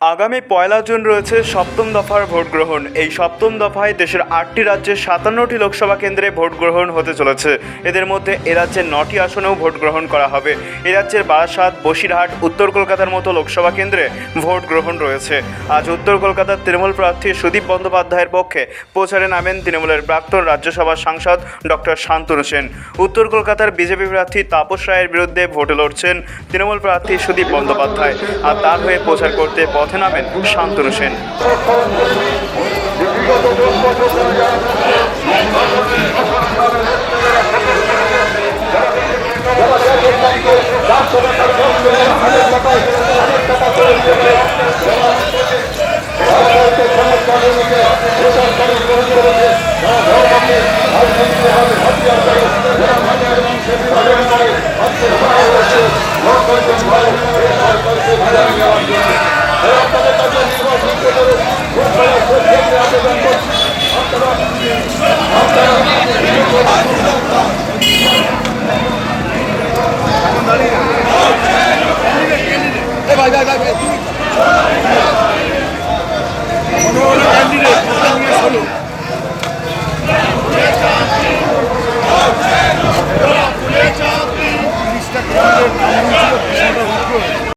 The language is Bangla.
আগামী পয়লা জুন রয়েছে সপ্তম দফার ভোট গ্রহণ। এই সপ্তম দফায় দেশের আটটি রাজ্যে সাতান্নটি লোকসভা কেন্দ্রে ভোট গ্রহণ হতে চলেছে। এদের মধ্যে এ রাজ্যের নটি আসনেও ভোট গ্রহণ করা হবে। এ রাজ্যের বারাসাত, বসিরহাট, উত্তর কলকাতার মতো লোকসভা কেন্দ্রে ভোট গ্রহণ রয়েছে। আজ উত্তর কলকাতার তৃণমূল প্রার্থী সুদীপ বন্দ্যোপাধ্যায়ের পক্ষে প্রচারে নামেন তৃণমূলের প্রাক্তন রাজ্যসভার সাংসদ ডক্টর শান্তনু সেন। উত্তর কলকাতার বিজেপি প্রার্থী তাপস রায়ের বিরুদ্ধে ভোটে লড়ছেন তৃণমূল প্রার্থী সুদীপ বন্দ্যোপাধ্যায়। আর তার হয়ে প্রচার করতে পথে নামেন শান্তনু সেন।